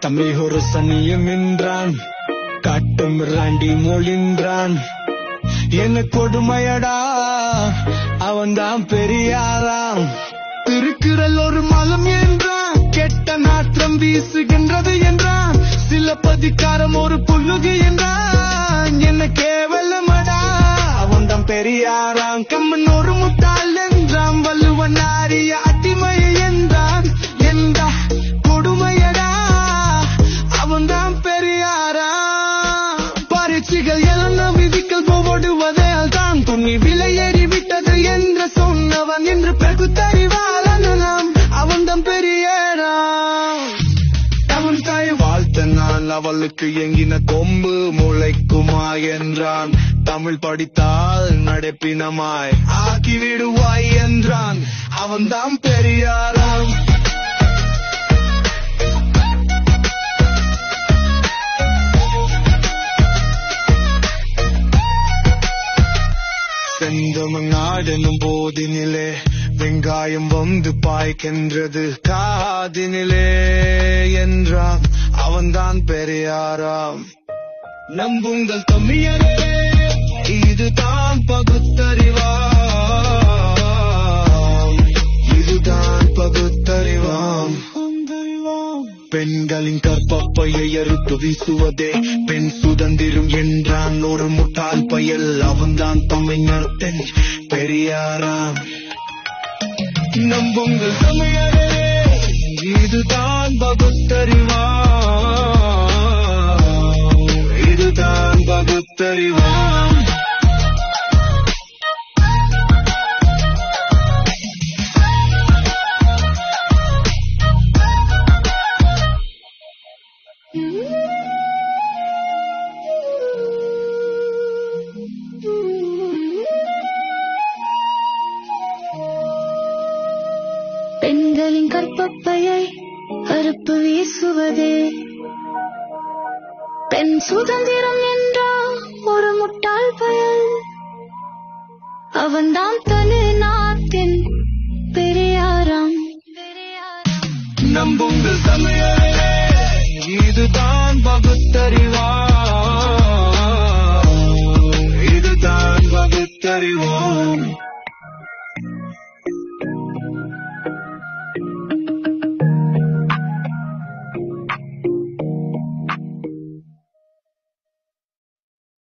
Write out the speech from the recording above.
தமிழ் ஒரு சனியம் என்றான் காட்டும் ராண்டி மொழின்றான். என்ன கொடுமையடா அவன் தான் பெரியாராம். திருக்குறள் ஒரு மலம் என்றான் கெட்ட நாற்றம் வீசுகின்றது என்றான். சில பதிக்காரம் ஒரு புல்லுகு என்றான். என்ன கேவலமடா அவன் தான் பெரியாராம். கம்மன் ஒரு முத்தாள் என்றான். வள்ளுவன் பரீட்சைகள் எல்லாம் விதிக்கல் போடுவதால் தான் துணி விலையேறி விட்டது என்று சொன்னவன் என்று பெருத்தறிவாளனாம் அவன்தான் பெரிய அவன் தாய் வாழ்த்த நான் அவளுக்கு எங்கின கொம்பு முளைக்குமா என்றான். தமிழ் படித்தால் நடப்பினமாய். ஆக்கிவிடுவாய் என்றான். அவன்தான் பெரியார். செந்தமங்காடெனும் போதினிலே வெங்காயம் வந்து பாய்க்கின்றது காதினிலே என்றான். அவன்தான் பெரியாராம். நம்புங்கள் தமிழரே இதுதான் பகுத்தறிவா இதுதான் பகுத்தறிவாம். பெண்களின் கற்பப்பையை அறுத்து வீசுவதே பெண் சுதந்திரம் என்றான். ஒரு முட்டாள் பயல் அவன்தான் தமிழ்நாட்டின் பெரியாராம் நம்புங்கள் தமிழரே இதுதான் பகுத்தறிவா. இதுதான் பகுத்தறிவா. பகுத்தறிவாம் பெண்களின் கற்பப்பையை அறுப்பு வீசுவதே. பெண் சுதந்திரம் என்றா ஒரு முட்டாள் பயல். அவன்தான் தமிழ்நாட்டின் பெரியாரம். நம்புங்கள் தமிழரே இதுதான் பகுத்தறிவா